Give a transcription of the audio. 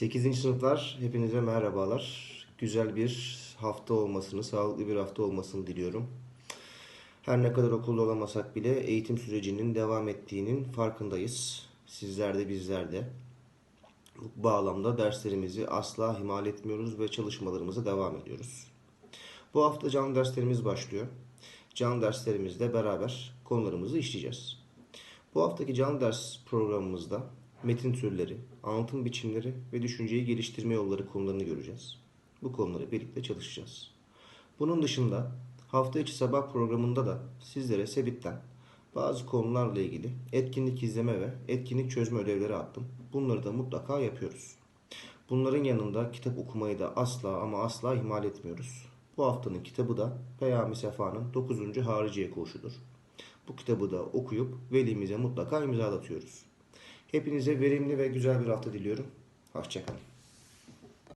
8. sınıflar hepinize merhabalar. Güzel bir hafta olmasını, sağlıklı bir hafta olmasını diliyorum. Her ne kadar okulda olamasak bile eğitim sürecinin devam ettiğinin farkındayız. Sizler de bizler de. Bu bağlamda derslerimizi asla ihmal etmiyoruz ve çalışmalarımıza devam ediyoruz. Bu hafta canlı derslerimiz başlıyor. Canlı derslerimizde beraber konularımızı işleyeceğiz. Bu haftaki canlı ders programımızda metin türleri, anlatım biçimleri ve düşünceyi geliştirme yolları konularını göreceğiz. Bu konuları birlikte çalışacağız. Bunun dışında hafta içi sabah programında da sizlere Sebit'ten bazı konularla ilgili etkinlik izleme ve etkinlik çözme ödevleri attım. Bunları da mutlaka yapıyoruz. Bunların yanında kitap okumayı da asla ama asla ihmal etmiyoruz. Bu haftanın kitabı da Peyami Sefa'nın 9. Hariciye Koğuşu'dur. Bu kitabı da okuyup velimize mutlaka imzalatıyoruz. Hepinize verimli ve güzel bir hafta diliyorum. Hoşçakalın.